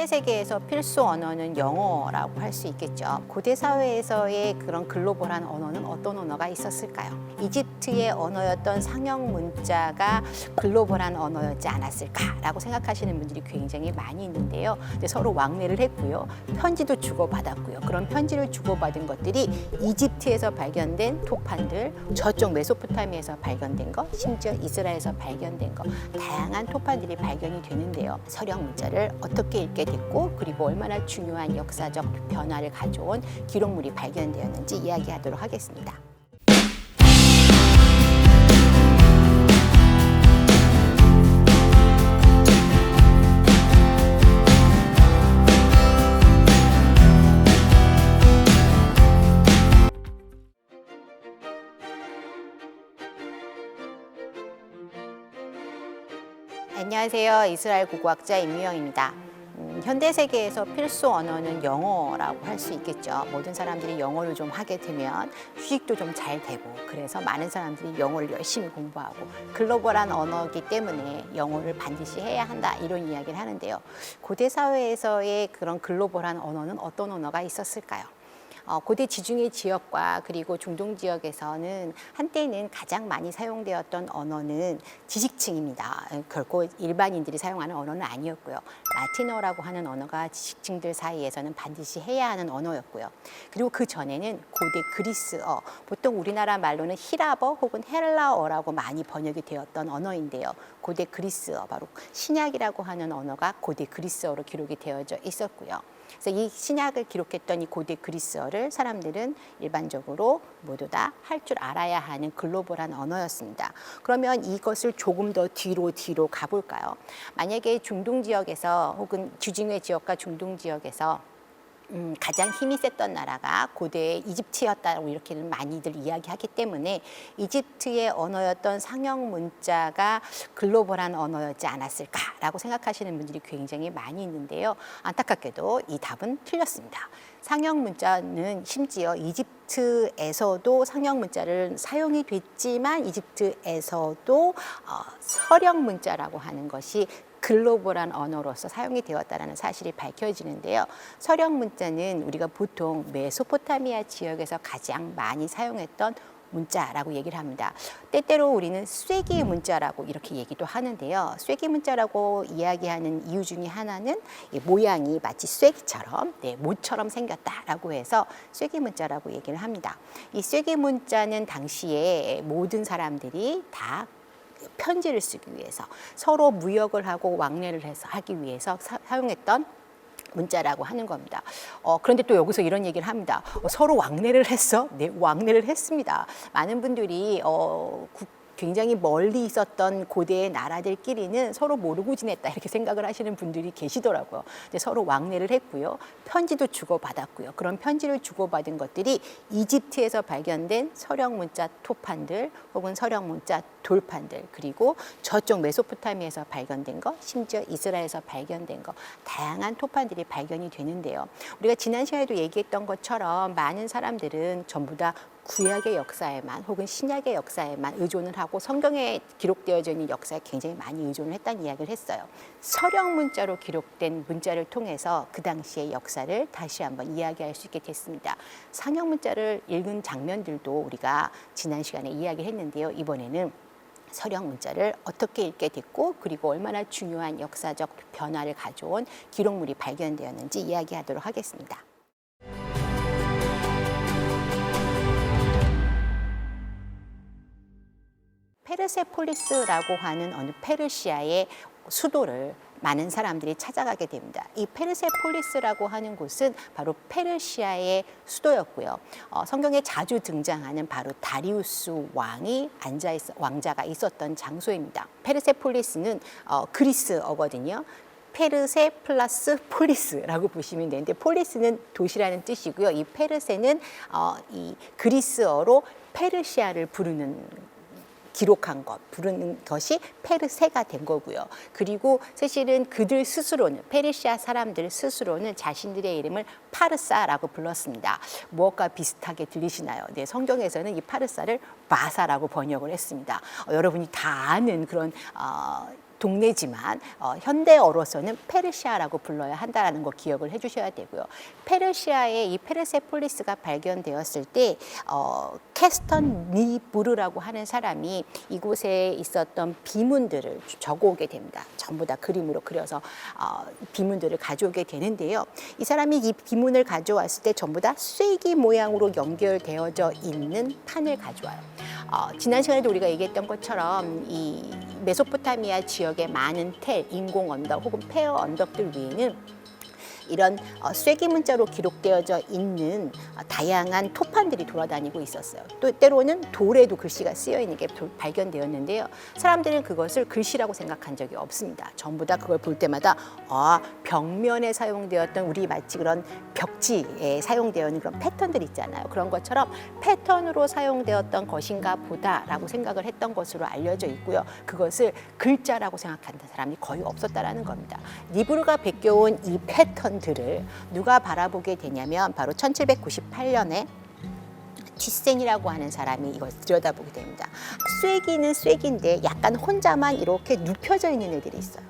현대 세계에서 필수 언어는 영어라고 할 수 있겠죠. 고대 사회에서의 그런 글로벌한 언어는 어떤 언어가 있었을까요? 이집트의 언어였던 상형 문자가 글로벌한 언어였지 않았을까라고 생각하시는 분들이 굉장히 많이 있는데요. 근데 서로 왕래를 했고요. 편지도 주고받았고요. 그런 편지를 주고받은 것들이 이집트에서 발견된 토판들, 저쪽 메소포타미아에서 발견된 것, 심지어 이스라엘에서 발견된 것, 다양한 토판들이 발견이 되는데요. 서령 문자를 어떻게 읽게 됐고 그리고 얼마나 중요한 역사적 변화를 가져온 기록물이 발견되었는지 이야기하도록 하겠습니다. 안녕하세요. 이스라엘 고고학자 임유영입니다. 음, 현대 세계에서 필수 언어는 영어라고 할 수 있겠죠. 모든 사람들이 영어를 좀 하게 되면 휴식도 좀 잘 되고 그래서 많은 사람들이 영어를 열심히 공부하고 글로벌한 언어이기 때문에 영어를 반드시 해야 한다 이런 이야기를 하는데요. 고대 사회에서의 그런 글로벌한 언어는 어떤 언어가 있었을까요? 어, 고대 지중해 지역과 그리고 중동 지역에서는 한때는 가장 많이 사용되었던 언어는 지식층입니다. 에, 결코 일반인들이 사용하는 언어는 아니었고요. 라틴어라고 하는 언어가 지식층들 사이에서는 반드시 해야 하는 언어였고요. 그리고 그 전에는 고대 그리스어, 보통 우리나라 말로는 히라버 혹은 헬라어라고 많이 번역이 되었던 언어인데요. 고대 그리스어, 바로 신약이라고 하는 언어가 고대 그리스어로 기록이 되어져 있었고요. 그래서 이 신약을 기록했던 이 고대 그리스어를 사람들은 일반적으로 모두 다 할 줄 알아야 하는 글로벌한 언어였습니다. 그러면 이것을 조금 더 뒤로 뒤로 가볼까요? 만약에 중동 지역에서 혹은 지중해 지역과 중동 지역에서 음, 가장 힘이 셌던 나라가 고대 이집트였다고 이렇게는 많이들 이야기하기 때문에 이집트의 언어였던 상형 문자가 글로벌한 언어였지 않았을까라고 생각하시는 분들이 굉장히 많이 있는데요. 안타깝게도 이 답은 틀렸습니다. 상형 문자는 심지어 이집트에서도 상형 문자를 사용이 됐지만 이집트에서도 어, 서령 문자라고 하는 것이 글로벌한 언어로서 사용이 되었다는 사실이 밝혀지는데요. 서령 문자는 우리가 보통 메소포타미아 지역에서 가장 많이 사용했던 문자라고 얘기를 합니다. 때때로 우리는 쐐기 문자라고 이렇게 얘기도 하는데요. 쐐기 문자라고 이야기하는 이유 중에 하나는 이 모양이 마치 쐐기처럼, 네, 모처럼 생겼다라고 해서 쐐기 문자라고 얘기를 합니다. 이 쐐기 문자는 당시에 모든 사람들이 다 편지를 쓰기 위해서 서로 무역을 하고 왕래를 해서 하기 위해서 사, 사용했던 문자라고 하는 겁니다. 어, 그런데 또 여기서 이런 얘기를 합니다. 어, 서로 왕래를 했어? 네, 왕래를 했습니다. 많은 분들이 어, 국, 굉장히 멀리 있었던 고대의 나라들끼리는 서로 모르고 지냈다 이렇게 생각을 하시는 분들이 계시더라고요. 근데 서로 왕래를 했고요. 편지도 주고받았고요. 그런 편지를 주고받은 것들이 이집트에서 발견된 서령 문자 토판들 혹은 서령 문자 돌판들 그리고 저쪽 메소포타미아에서 발견된 것 심지어 이스라엘에서 발견된 것 다양한 토판들이 발견이 되는데요. 우리가 지난 시간에도 얘기했던 것처럼 많은 사람들은 전부 다 구약의 역사에만 혹은 신약의 역사에만 의존을 하고 성경에 기록되어져 있는 역사에 굉장히 많이 의존을 했다는 이야기를 했어요. 서령 문자로 기록된 문자를 통해서 그 당시의 역사를 다시 한번 이야기할 수 있게 됐습니다. 상형 문자를 읽은 장면들도 우리가 지난 시간에 이야기를 했는데요. 이번에는 서령 문자를 어떻게 읽게 됐고 그리고 얼마나 중요한 역사적 변화를 가져온 기록물이 발견되었는지 이야기하도록 하겠습니다. 페르세폴리스라고 하는 어느 페르시아의 수도를 많은 사람들이 찾아가게 됩니다. 이 페르세폴리스라고 하는 곳은 바로 페르시아의 수도였고요. 어, 성경에 자주 등장하는 바로 다리우스 왕이 앉아 있, 왕자가 있었던 장소입니다. 페르세폴리스는 어, 그리스어거든요. 페르세 플러스 폴리스라고 보시면 되는데 폴리스는 도시라는 뜻이고요. 이 페르세는 어, 이 그리스어로 페르시아를 부르는 기록한 것, 부르는 것이 페르세가 된 거고요. 그리고 사실은 그들 스스로는 페르시아 사람들 스스로는 자신들의 이름을 파르사라고 불렀습니다. 무엇과 비슷하게 들리시나요? 네, 성경에서는 이 파르사를 마사라고 번역을 했습니다. 어, 여러분이 다 아는 그런 어, 동네지만 어, 현대어로서는 페르시아라고 불러야 한다라는 거 기억을 해주셔야 되고요. 페르시아에 이 페르세폴리스가 발견되었을 때 어, 캐스턴 니부르라고 하는 사람이 이곳에 있었던 비문들을 적어오게 됩니다. 전부 다 그림으로 그려서 어, 비문들을 가져오게 되는데요. 이 사람이 이 비문을 가져왔을 때 전부 다 쐐기 모양으로 연결되어져 있는 판을 가져와요. 어, 지난 시간에도 우리가 얘기했던 것처럼 이 메소포타미아 지역 의 많은 텔, 인공 언덕 혹은 폐허 언덕들 위에는 이런 어, 쐐기 문자로 기록되어져 있는 어, 다양한 토판들이 돌아다니고 있었어요. 또 때로는 돌에도 글씨가 쓰여 있는 게 도- 발견되었는데요. 사람들은 그것을 글씨라고 생각한 적이 없습니다. 전부 다 그걸 볼 때마다 아, 벽면에 사용되었던 우리 마치 그런 벽지에 사용되어 있는 그런 패턴들 있잖아요. 그런 것처럼 패턴으로 사용되었던 것인가 보다라고 생각을 했던 것으로 알려져 있고요. 그것을 글자라고 생각하는 사람이 거의 없었다라는 겁니다. 니브르가 베껴온 이 패턴 들을 누가 바라보게 되냐면 바로 1798년에 쥐센이라고 하는 사람이 이걸 들여다보게 됩니다. 쐐기는 쐐기인데 약간 혼자만 이렇게 눕혀져 있는 애들이 있어요.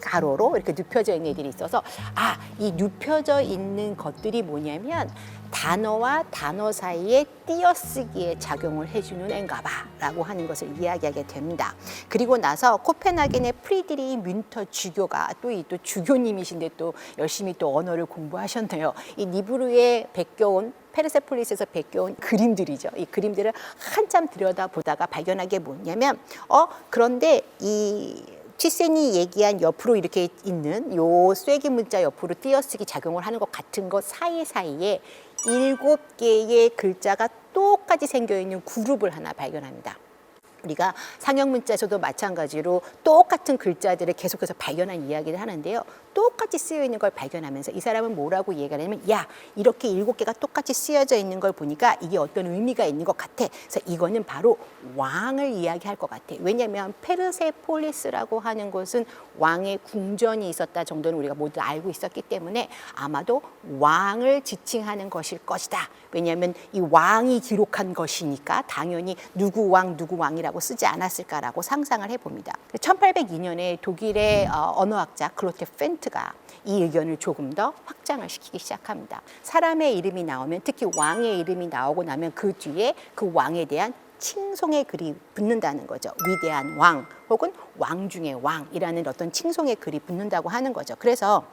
가로로 이렇게 눕혀져 있는 애들이 있어서 아, 이 눕혀져 있는 것들이 뭐냐면 단어와 단어 사이에 띄어쓰기에 작용을 해주는 앤가봐라고 하는 것을 이야기하게 됩니다. 그리고 나서 코펜하겐의 프리드리 뮌터 주교가 또이또 주교님이신데 또 열심히 또 언어를 공부하셨네요. 이 니브르에 베껴온 페르세폴리스에서 베껴온 그림들이죠. 이 그림들을 한참 들여다보다가 발견한 게 뭐냐면 어 그런데 이 치센이 얘기한 옆으로 이렇게 있는 요 쐐기 문자 옆으로 띄어쓰기 작용을 하는 것 같은 것 사이사이에 일곱 개의 글자가 똑같이 생겨 있는 그룹을 하나 발견합니다. 우리가 상형 문자에서도 마찬가지로 똑같은 글자들을 계속해서 발견한 이야기를 하는데요. 똑같이 쓰여 있는 걸 발견하면서 이 사람은 뭐라고 얘기하냐면 야 이렇게 일곱 개가 똑같이 쓰여져 있는 걸 보니까 이게 어떤 의미가 있는 것 같아. 그래서 이거는 바로 왕을 이야기할 것 같아. 왜냐하면 페르세폴리스라고 하는 곳은 왕의 궁전이 있었다 정도는 우리가 모두 알고 있었기 때문에 아마도 왕을 지칭하는 것일 것이다. 왜냐하면 이 왕이 기록한 것이니까 당연히 누구 왕 누구 왕이라고 쓰지 않았을까라고 상상을 해봅니다. 1802년에 독일의 어, 언어학자 클로테 펜 트가 이 의견을 조금 더 확장을 시키기 시작합니다. 사람의 이름이 나오면 특히 왕의 이름이 나오고 나면 그 뒤에 그 왕에 대한 칭송의 글이 붙는다는 거죠. 위대한 왕 혹은 왕 중의 왕이라는 어떤 칭송의 글이 붙는다고 하는 거죠. 그래서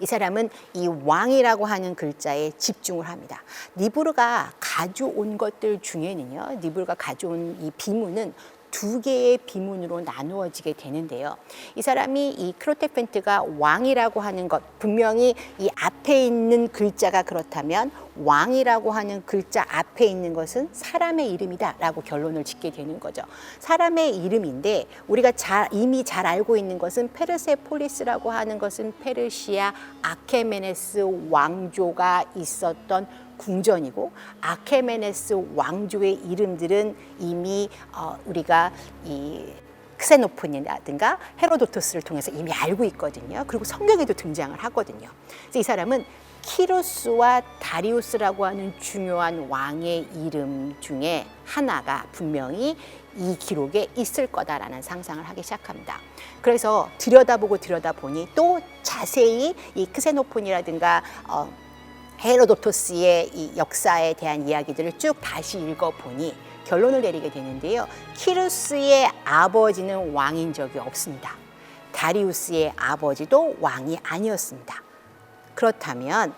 이 사람은 이 왕이라고 하는 글자에 집중을 합니다. 니브르가 가져온 것들 중에는요, 니브르가 가져온 이 비문은 두 개의 비문으로 나누어지게 되는데요. 이 사람이 이 크로테펜트가 왕이라고 하는 것, 분명히 이 앞에 있는 글자가 그렇다면 왕이라고 하는 글자 앞에 있는 것은 사람의 이름이다라고 결론을 짓게 되는 거죠. 사람의 이름인데 우리가 잘, 이미 잘 알고 있는 것은 페르세폴리스라고 하는 것은 페르시아 아케메네스 왕조가 있었던 궁전이고 아케메네스 왕조의 이름들은 이미 어, 우리가 이 크세노폰이라든가 헤로도토스를 통해서 이미 알고 있거든요. 그리고 성경에도 등장을 하거든요. 그래서 이 사람은 키루스와 다리우스라고 하는 중요한 왕의 이름 중에 하나가 분명히 이 기록에 있을 거다라는 상상을 하기 시작합니다. 그래서 들여다보고 들여다보니 또 자세히 이 크세노폰이라든가 어, 헤로도토스의 이 역사에 대한 이야기들을 쭉 다시 읽어보니 결론을 내리게 되는데요. 키루스의 아버지는 왕인 적이 없습니다. 다리우스의 아버지도 왕이 아니었습니다. 그렇다면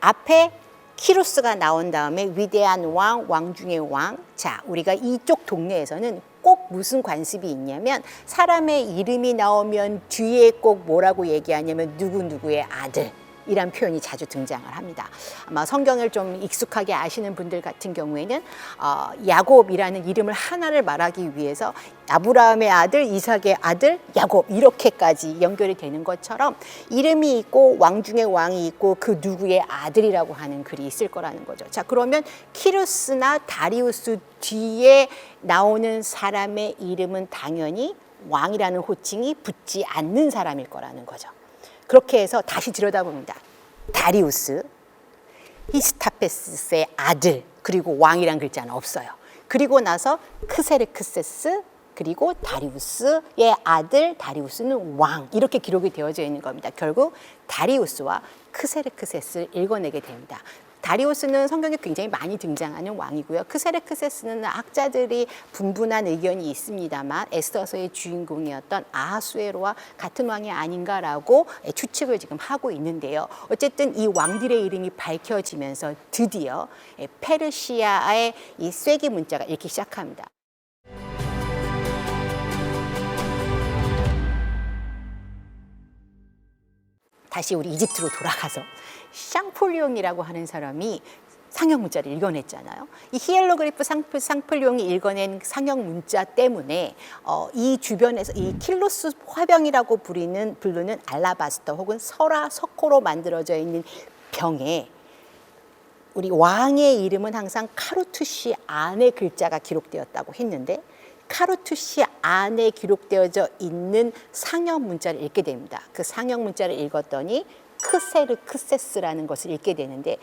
앞에 키루스가 나온 다음에 위대한 왕, 왕 중의 왕. 자, 우리가 이쪽 동네에서는 꼭 무슨 관습이 있냐면 사람의 이름이 나오면 뒤에 꼭 뭐라고 얘기하냐면 누구누구의 아들. 이란 표현이 자주 등장을 합니다. 아마 성경을 좀 익숙하게 아시는 분들 같은 경우에는 어, 야곱이라는 이름을 하나를 말하기 위해서 아브라함의 아들, 이삭의 아들, 야곱 이렇게까지 연결이 되는 것처럼 이름이 있고 왕 중에 왕이 있고 그 누구의 아들이라고 하는 글이 있을 거라는 거죠. 자 그러면 키루스나 다리우스 뒤에 나오는 사람의 이름은 당연히 왕이라는 호칭이 붙지 않는 사람일 거라는 거죠. 그렇게 해서 다시 들여다봅니다. 다리우스, 히스타페스의 아들, 그리고 왕이란 글자는 없어요. 그리고 나서 크세르크세스, 그리고 다리우스의 아들 다리우스는 왕 이렇게 기록이 되어져 있는 겁니다. 결국 다리우스와 크세르크세스를 읽어내게 됩니다. 다리우스는 성경에 굉장히 많이 등장하는 왕이고요. 크세르크세스는 학자들이 분분한 의견이 있습니다만 에스더서의 주인공이었던 아하수에로와 같은 왕이 아닌가라고 추측을 지금 하고 있는데요. 어쨌든 이 왕들의 이름이 밝혀지면서 드디어 페르시아의 이 쐐기 문자가 읽기 시작합니다. 다시 우리 이집트로 돌아가서 샹폴리옹이라고 하는 사람이 상형 문자를 읽어냈잖아요. 이 히엘로그리프 상플, 상플용이 읽어낸 상형 문자 때문에 어, 이 주변에서 이 킬로스 화병이라고 부르는 부르는 알라바스터 혹은 설화 석호로 만들어져 있는 병에 우리 왕의 이름은 항상 카루투시 안에 글자가 기록되었다고 했는데 카루투시 안에 기록되어져 있는 상형 문자를 읽게 됩니다. 그 상형 문자를 읽었더니 크세르크세스라는 것을 읽게 되는데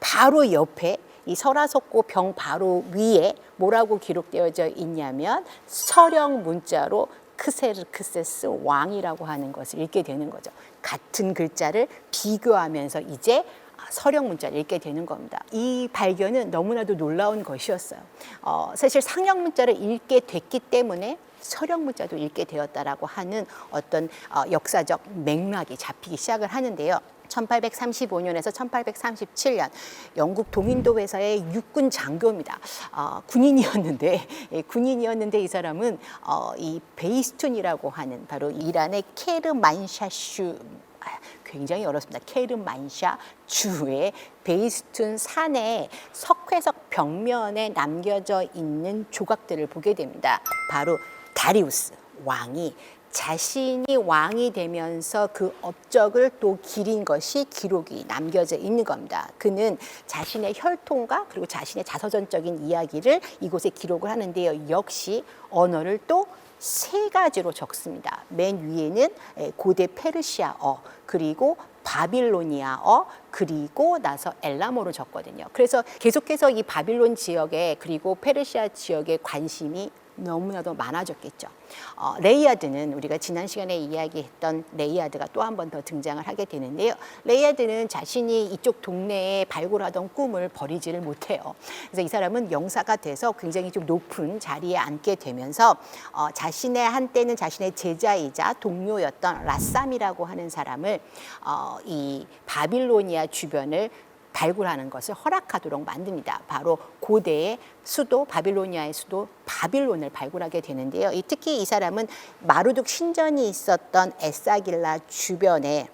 바로 옆에 이 설화석고 병 바로 위에 뭐라고 기록되어져 있냐면 서령 문자로 크세르크세스 왕이라고 하는 것을 읽게 되는 거죠. 같은 글자를 비교하면서 이제 서령 문자를 읽게 되는 겁니다. 이 발견은 너무나도 놀라운 것이었어요. 어, 사실 상형 문자를 읽게 됐기 때문에 서령 문자도 읽게 되었다라고 하는 어떤 어, 역사적 맥락이 잡히기 시작을 하는데요. 1835년에서 1837년 영국 동인도 회사의 육군 장교입니다. 어, 군인이었는데 예, 군인이었는데 이 사람은 어, 이 베이스툰이라고 하는 바로 이란의 케르만샤슈 아, 굉장히 어렵습니다. 케르만샤 주의 베이스툰 산의 석회석 벽면에 남겨져 있는 조각들을 보게 됩니다. 바로 다리우스 왕이 자신이 왕이 되면서 그 업적을 또 기린 것이 기록이 남겨져 있는 겁니다. 그는 자신의 혈통과 그리고 자신의 자서전적인 이야기를 이곳에 기록을 하는데요. 역시 언어를 또 세 가지로 적습니다. 맨 위에는 고대 페르시아어, 그리고 바빌로니아어 그리고 나서 엘라모로 적거든요. 그래서 계속해서 이 바빌론 지역에 그리고 페르시아 지역에 관심이 너무나도 많아졌겠죠. 어, 레이아드는 우리가 지난 시간에 이야기했던 레이아드가 또 한 번 더 등장을 하게 되는데요. 레이아드는 자신이 이쪽 동네에 발굴하던 꿈을 버리지를 못해요. 그래서 이 사람은 영사가 돼서 굉장히 좀 높은 자리에 앉게 되면서 어, 자신의 한때는 자신의 제자이자 동료였던 라쌈이라고 하는 사람을 어, 이 바빌로니아 주변을 발굴하는 것을 허락하도록 만듭니다. 바로 고대의 수도 바빌로니아의 수도 바빌론을 발굴하게 되는데요. 이 특히 이 사람은 마루둑 신전이 있었던 에사길라 주변에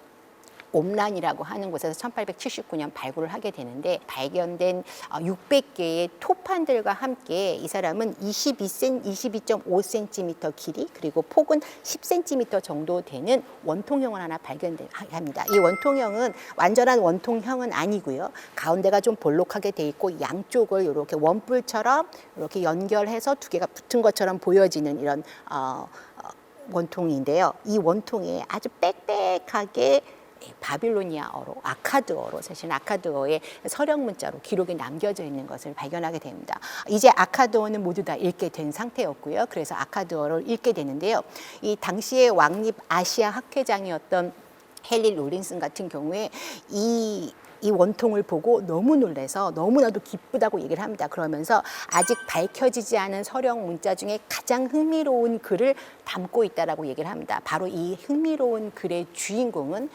옴란이라고 하는 곳에서 1879년 발굴을 하게 되는데 발견된 600개의 어, 토판들과 함께 이 사람은 22cm, 22.5cm 길이 그리고 폭은 10cm 정도 되는 원통형을 하나 발견합니다. 이 원통형은 완전한 원통형은 아니고요. 가운데가 좀 볼록하게 돼 있고 양쪽을 이렇게 원뿔처럼 이렇게 연결해서 두 개가 붙은 것처럼 보여지는 이런 어, 어 원통인데요. 이 원통에 아주 빽빽하게 바빌로니아어로 아카드어로 사실 아카드어의 서령 문자로 기록이 남겨져 있는 것을 발견하게 됩니다. 이제 아카드어는 모두 다 읽게 된 상태였고요. 그래서 아카드어를 읽게 되는데요. 이 당시의 왕립 아시아 학회장이었던 헨리 로린슨 같은 경우에 이 이 원통을 보고 너무 놀래서 너무나도 기쁘다고 얘기를 합니다. 그러면서 아직 밝혀지지 않은 서령 문자 중에 가장 흥미로운 글을 담고 있다라고 얘기를 합니다. 바로 이 흥미로운 글의 주인공은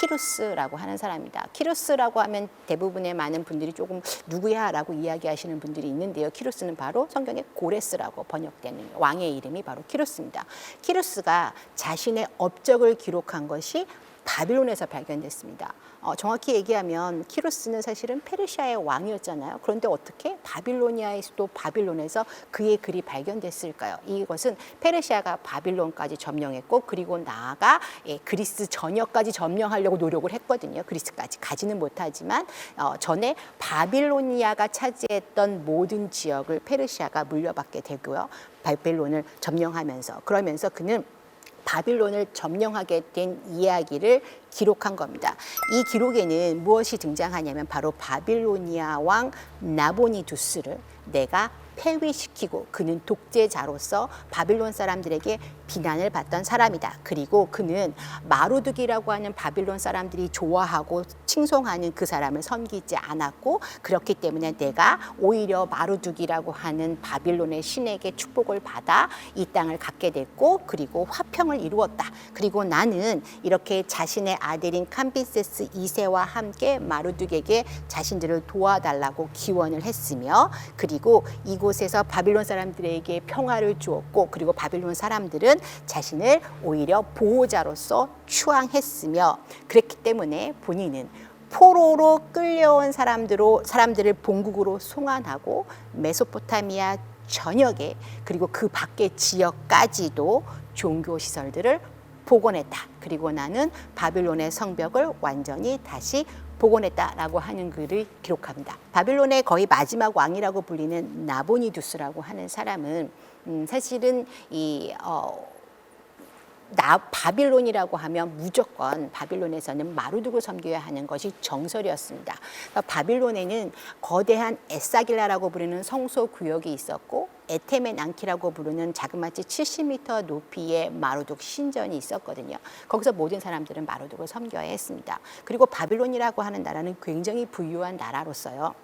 키루스라고 하는 사람입니다. 키루스라고 하면 대부분의 많은 분들이 조금 누구야라고 이야기하시는 분들이 있는데요. 키루스는 바로 성경의 고레스라고 번역되는 왕의 이름이 바로 키루스입니다. 키루스가 자신의 업적을 기록한 것이 바빌론에서 발견됐습니다. 어, 정확히 얘기하면 키루스는 사실은 페르시아의 왕이었잖아요. 그런데 어떻게 바빌로니아의 수도 바빌론에서 그의 글이 발견됐을까요? 이것은 페르시아가 바빌론까지 점령했고 그리고 나아가 예, 그리스 전역까지 점령하려고 노력을 했거든요. 그리스까지 가지는 못하지만 어, 전에 바빌로니아가 차지했던 모든 지역을 페르시아가 물려받게 되고요. 바빌론을 점령하면서 그러면서 그는 바빌론을 점령하게 된 이야기를 기록한 겁니다. 이 기록에는 무엇이 등장하냐면 바로 바빌로니아 왕 나보니두스를 내가 폐위시키고 그는 독재자로서 바빌론 사람들에게 비난을 받던 사람이다. 그리고 그는 마루둑이라고 하는 바빌론 사람들이 좋아하고 칭송하는 그 사람을 섬기지 않았고 그렇기 때문에 내가 오히려 마루둑이라고 하는 바빌론의 신에게 축복을 받아 이 땅을 갖게 됐고 그리고 화평을 이루었다. 그리고 나는 이렇게 자신의 아들인 캄비세스 2세와 함께 마루둑에게 자신들을 도와달라고 기원을 했으며 그리고 이곳에서 바빌론 사람들에게 평화를 주었고 그리고 바빌론 사람들은 자신을 오히려 보호자로서 추앙했으며 그랬기 때문에 본인은 포로로 끌려온 사람들로 사람들을 본국으로 송환하고 메소포타미아 전역에 그리고 그 밖의 지역까지도 종교 시설들을 복원했다. 그리고 나는 바빌론의 성벽을 완전히 다시 복원했다라고 하는 글을 기록합니다. 바빌론의 거의 마지막 왕이라고 불리는 나보니두스라고 하는 사람은 음, 사실은 이 어, 나 바빌론이라고 하면 무조건 바빌론에서는 마루둑을 섬겨야 하는 것이 정설이었습니다. 그러니까 바빌론에는 거대한 에사길라라고 부르는 성소 구역이 있었고 에테멘 앙키라고 부르는 자그마치 70m 높이의 마루둑 신전이 있었거든요. 거기서 모든 사람들은 마루둑을 섬겨야 했습니다. 그리고 바빌론이라고 하는 나라는 굉장히 부유한 나라로서요.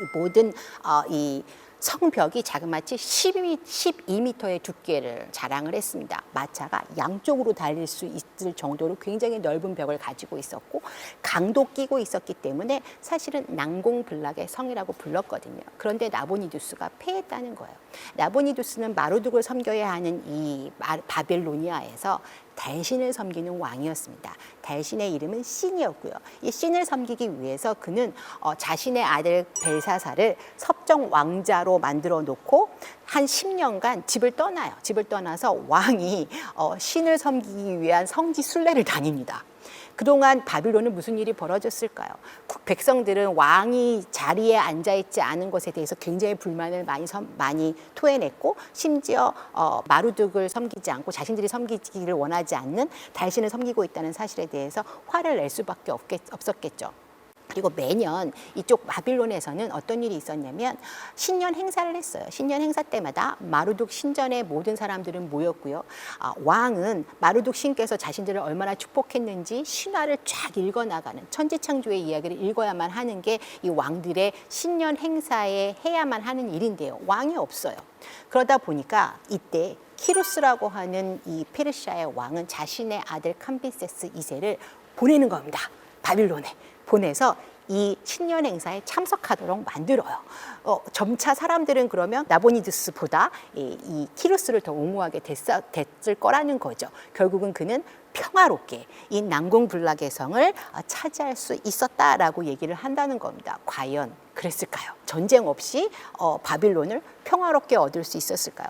이 모든 어, 이 성벽이 자그마치 12, 12m의 두께를 자랑을 했습니다. 마차가 양쪽으로 달릴 수 있을 정도로 굉장히 넓은 벽을 가지고 있었고 강도 끼고 있었기 때문에 사실은 난공불락의 성이라고 불렀거든요. 그런데 나보니두스가 패했다는 거예요. 나보니두스는 마루둑을 섬겨야 하는 이 마- 바벨로니아에서 달신을 섬기는 왕이었습니다. 달신의 이름은 신이었고요. 이 신을 섬기기 위해서 그는 어, 자신의 아들 벨사사를 섭정 왕자로 만들어 놓고 한 10년간 집을 떠나요. 집을 떠나서 왕이 어, 신을 섬기기 위한 성지 순례를 다닙니다. 그동안 바빌론은 무슨 일이 벌어졌을까요? 국- 백성들은 왕이 자리에 앉아 있지 않은 것에 대해서 굉장히 불만을 많이 섬- 많이 토해냈고 심지어 어, 마루둑을 섬기지 않고 자신들이 섬기기를 원하지 않는 달신을 섬기고 있다는 사실에 대해서 화를 낼 수밖에 없겠, 없었겠죠. 그리고 매년 이쪽 바빌론에서는 어떤 일이 있었냐면 신년 행사를 했어요. 신년 행사 때마다 마루둑 신전에 모든 사람들은 모였고요. 아, 왕은 마루둑 신께서 자신들을 얼마나 축복했는지 신화를 쫙 읽어나가는 천지창조의 이야기를 읽어야만 하는 게 이 왕들의 신년 행사에 해야만 하는 일인데요. 왕이 없어요. 그러다 보니까 이때 키루스라고 하는 이 페르시아의 왕은 자신의 아들 캄비세스 2세를 보내는 겁니다. 바빌론에 보내서 이 신년 행사에 참석하도록 만들어요. 어, 점차 사람들은 그러면 나보니두스보다 이, 이 키루스를 더 옹호하게 됐어, 됐을 거라는 거죠. 결국은 그는 평화롭게 이 난공불락의 성을 어, 차지할 수 있었다라고 얘기를 한다는 겁니다. 과연 그랬을까요? 전쟁 없이 어, 바빌론을 평화롭게 얻을 수 있었을까요?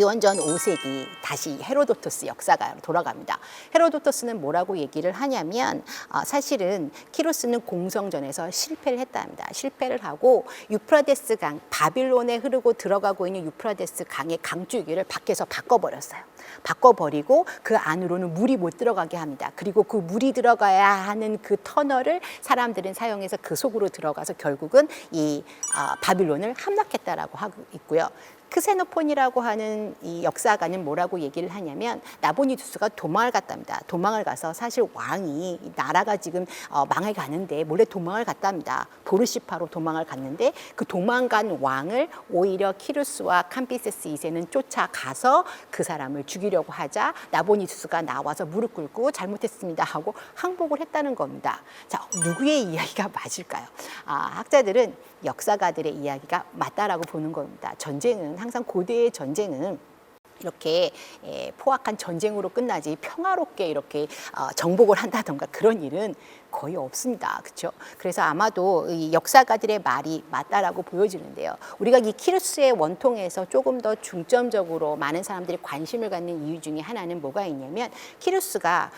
기원전 5세기 다시 헤로도토스 역사가 돌아갑니다. 헤로도토스는 뭐라고 얘기를 하냐면 어, 사실은 키루스는 공성전에서 실패를 했답니다. 실패를 하고 유프라데스 강 바빌론에 흐르고 들어가고 있는 유프라데스 강의 강줄기를 밖에서 바꿔버렸어요. 바꿔버리고 그 안으로는 물이 못 들어가게 합니다. 그리고 그 물이 들어가야 하는 그 터널을 사람들은 사용해서 그 속으로 들어가서 결국은 이 아, 바빌론을 함락했다라고 하고 있고요. 크세노폰이라고 하는 이 역사가는 뭐라고 얘기를 하냐면 나보니두스가 도망을 갔답니다. 도망을 가서 사실 왕이 이 나라가 지금 어, 망해 가는데 몰래 도망을 갔답니다. 보르시파로 도망을 갔는데 그 도망간 왕을 오히려 키루스와 캄비세스 2세는 쫓아가서 그 사람을 죽이려고 하자 나보니두스가 나와서 무릎 꿇고 잘못했습니다 하고 항복을 했다는 겁니다. 자 누구의 이야기가 맞을까요? 아, 학자들은 역사가들의 이야기가 맞다라고 보는 겁니다. 전쟁은 항상 고대의 전쟁은 이렇게 에, 포악한 전쟁으로 끝나지 평화롭게 이렇게 어, 정복을 한다던가 그런 일은 거의 없습니다. 그렇죠? 그래서 아마도 이 역사가들의 말이 맞다라고 보여지는데요. 우리가 이 키루스의 원통에서 조금 더 중점적으로 많은 사람들이 관심을 갖는 이유 중에 하나는 뭐가 있냐면 키루스가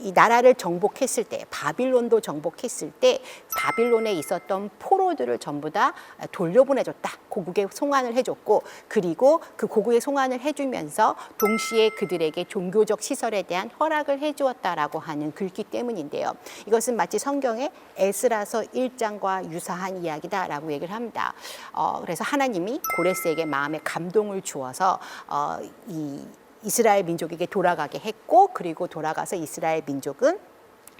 이 나라를 정복했을 때 바빌론도 정복했을 때 바빌론에 있었던 포로들을 전부 다 돌려보내줬다. 고국에 송환을 해줬고 그리고 그 고국에 송환을 해주면서 동시에 그들에게 종교적 시설에 대한 허락을 해주었다라고 하는 글귀 때문인데요. 이것은 마치 성경의 에스라서 1장과 유사한 이야기다라고 얘기를 합니다. 어, 그래서 하나님이 고레스에게 마음에 감동을 주어서 어, 이 이스라엘 민족에게 돌아가게 했고 그리고 돌아가서 이스라엘 민족은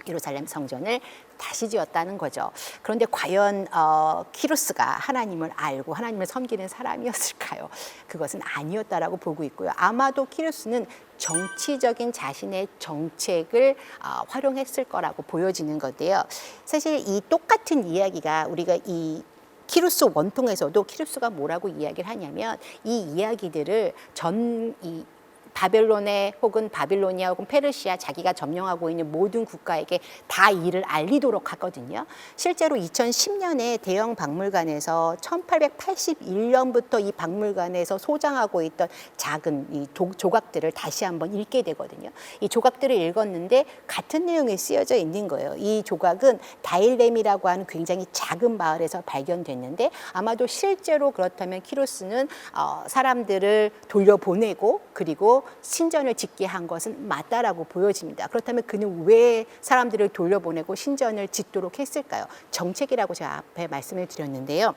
예루살렘 성전을 다시 지었다는 거죠. 그런데 과연 어, 키루스가 하나님을 알고 하나님을 섬기는 사람이었을까요? 그것은 아니었다라고 보고 있고요. 아마도 키루스는 정치적인 자신의 정책을 어, 활용했을 거라고 보여지는 건데요. 사실 이 똑같은 이야기가 우리가 이 키루스 원통에서도 키루스가 뭐라고 이야기를 하냐면 이 이야기들을 전이 바벨론에 혹은 바빌로니아 혹은 페르시아 자기가 점령하고 있는 모든 국가에게 다 이를 알리도록 하거든요. 실제로 2010년에 대형 박물관에서 1881년부터 이 박물관에서 소장하고 있던 작은 이 조, 조각들을 다시 한번 읽게 되거든요. 이 조각들을 읽었는데 같은 내용이 쓰여져 있는 거예요. 이 조각은 다일렘이라고 하는 굉장히 작은 마을에서 발견됐는데 아마도 실제로 그렇다면 키로스는 어, 사람들을 돌려보내고 그리고 신전을 짓게 한 것은 맞다라고 보여집니다. 그렇다면 그는 왜 사람들을 돌려보내고 신전을 짓도록 했을까요? 정책이라고 제가 앞에 말씀을 드렸는데요.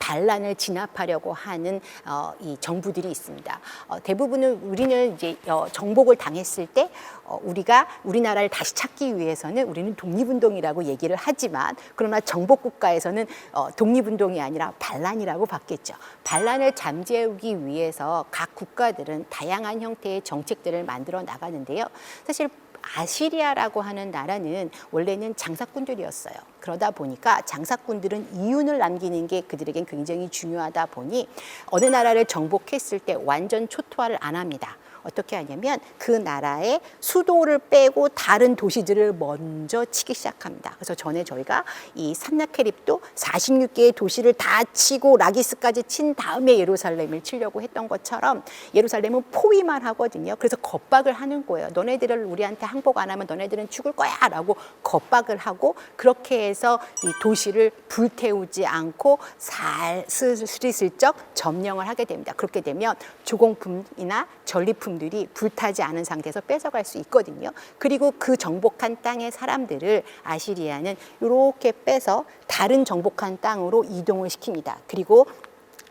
반란을 진압하려고 하는 어, 이 정부들이 있습니다. 어, 대부분은 우리는 이제 어, 정복을 당했을 때 어, 우리가 우리나라를 다시 찾기 위해서는 우리는 독립운동이라고 얘기를 하지만 그러나 정복 국가에서는 어, 독립운동이 아니라 반란이라고 받겠죠. 반란을 잠재우기 위해서 각 국가들은 다양한 형태의 정책들을 만들어 나가는데요. 사실 아시리아라고 하는 나라는 원래는 장사꾼들이었어요. 그러다 보니까 장사꾼들은 이윤을 남기는 게 그들에겐 굉장히 중요하다 보니 어느 나라를 정복했을 때 완전 초토화를 안 합니다. 어떻게 하냐면 그 나라의 수도를 빼고 다른 도시들을 먼저 치기 시작합니다. 그래서 전에 저희가 이 산나케립도 46개의 도시를 다 치고 라기스까지 친 다음에 예루살렘을 치려고 했던 것처럼 예루살렘은 포위만 하거든요. 그래서 겁박을 하는 거예요. 너네들을 우리한테 항복 안 하면 너네들은 죽을 거야라고 겁박을 하고 그렇게 해서 이 도시를 불태우지 않고 살 스리슬쩍 점령을 하게 됩니다. 그렇게 되면 조공품이나 전리품 들이 불타지 않은 상태에서 뺏어갈 수 있거든요. 그리고 그 정복한 땅의 사람들을 아시리아는 이렇게 빼서 다른 정복한 땅으로 이동을 시킵니다. 그리고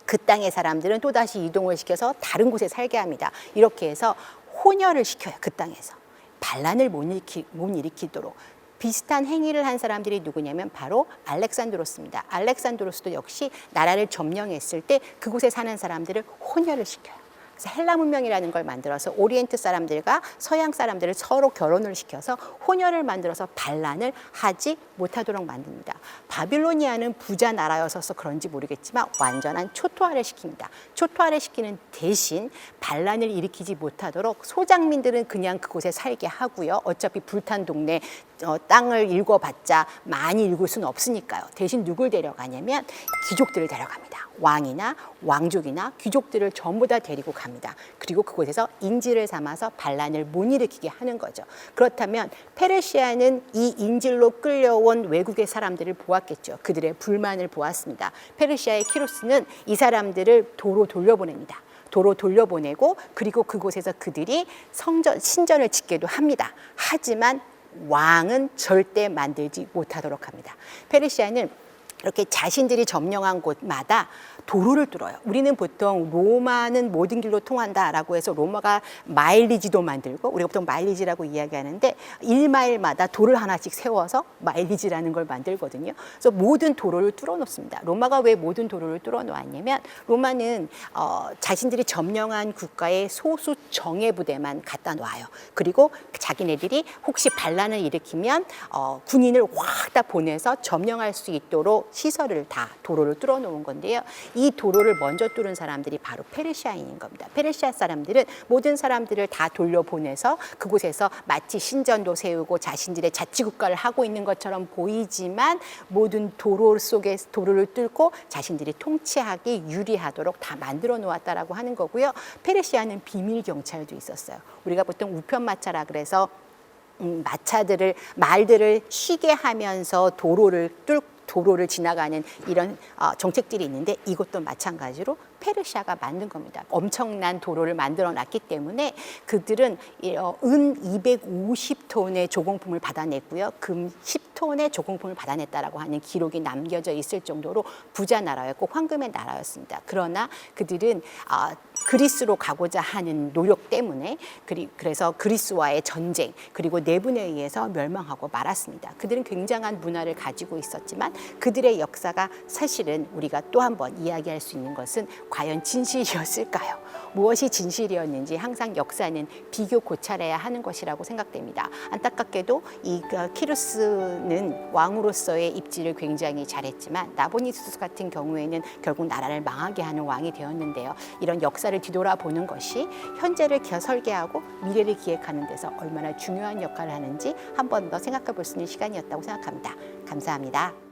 그 땅의 사람들은 또다시 이동을 시켜서 다른 곳에 살게 합니다. 이렇게 해서 혼혈을 시켜요. 그 땅에서. 반란을 못, 일으키, 못 일으키도록. 비슷한 행위를 한 사람들이 누구냐면 바로 알렉산드로스입니다. 알렉산드로스도 역시 나라를 점령했을 때 그곳에 사는 사람들을 혼혈을 시켜요. 그래서 헬라 문명이라는 걸 만들어서 오리엔트 사람들과 서양 사람들을 서로 결혼을 시켜서 혼혈을 만들어서 반란을 하지 못하도록 만듭니다. 바빌로니아는 부자 나라여서 그런지 모르겠지만 완전한 초토화를 시킵니다. 초토화를 시키는 대신 반란을 일으키지 못하도록 소장민들은 그냥 그곳에 살게 하고요. 어차피 불탄 동네 어, 땅을 읽어봤자 많이 읽을 수는 없으니까요. 대신 누굴 데려가냐면 귀족들을 데려갑니다. 왕이나 왕족이나 귀족들을 전부 다 데리고 갑니다. 그리고 그곳에서 인질을 삼아서 반란을 못 일으키게 하는 거죠. 그렇다면 페르시아는 이 인질로 끌려온 외국의 사람들을 보았겠죠. 그들의 불만을 보았습니다. 페르시아의 키로스는 이 사람들을 도로 돌려보냅니다. 도로 돌려보내고 그리고 그곳에서 그들이 성전 신전을 짓게도 합니다. 하지만 왕은 절대 만들지 못하도록 합니다. 페르시아는 이렇게 자신들이 점령한 곳마다 도로를 뚫어요. 우리는 보통 로마는 모든 길로 통한다라고 해서 로마가 마일리지도 만들고 우리가 보통 마일리지라고 이야기하는데 1마일마다 도를 하나씩 세워서 마일리지라는 걸 만들거든요. 그래서 모든 도로를 뚫어 놓습니다. 로마가 왜 모든 도로를 뚫어 놓았냐면 로마는 어, 자신들이 점령한 국가의 소수 정예 부대만 갖다 놔요. 그리고 자기네들이 혹시 반란을 일으키면 어, 군인을 확 다 보내서 점령할 수 있도록 시설을 다 도로를 뚫어 놓은 건데요. 이 도로를 먼저 뚫은 사람들이 바로 페르시아인인 겁니다. 페르시아 사람들은 모든 사람들을 다 돌려보내서 그곳에서 마치 신전도 세우고 자신들의 자치국가를 하고 있는 것처럼 보이지만 모든 도로 속에 도로를 뚫고 자신들이 통치하기 유리하도록 다 만들어 놓았다라고 하는 거고요. 페르시아는 비밀 경찰도 있었어요. 우리가 보통 우편마차라 그래서 음, 마차들을 말들을 쉬게 하면서 도로를 뚫 도로를 지나가는 이런 어, 정책들이 있는데 이것도 마찬가지로 페르시아가 만든 겁니다. 엄청난 도로를 만들어 놨기 때문에 그들은 이, 어, 은 250톤의 조공품을 받아냈고요. 금 10톤의 조공품을 받아냈다라고 하는 기록이 남겨져 있을 정도로 부자 나라였고 황금의 나라였습니다. 그러나 그들은 아, 그리스로 가고자 하는 노력 때문에 그리, 그래서 그리스와의 전쟁 그리고 내분에 의해서 멸망하고 말았습니다. 그들은 굉장한 문화를 가지고 있었지만 그들의 역사가 사실은 우리가 또 한 번 이야기할 수 있는 것은 과연 진실이었을까요? 무엇이 진실이었는지 항상 역사는 비교 고찰해야 하는 것이라고 생각됩니다. 안타깝게도 이 그, 키루스는 왕으로서의 입지를 굉장히 잘했지만 나보니수스 같은 경우에는 결국 나라를 망하게 하는 왕이 되었는데요. 이런 역사를 뒤돌아보는 것이 현재를 기- 설계하고 미래를 기획하는 데서 얼마나 중요한 역할을 하는지 한 번 더 생각해 볼 수 있는 시간이었다고 생각합니다. 감사합니다.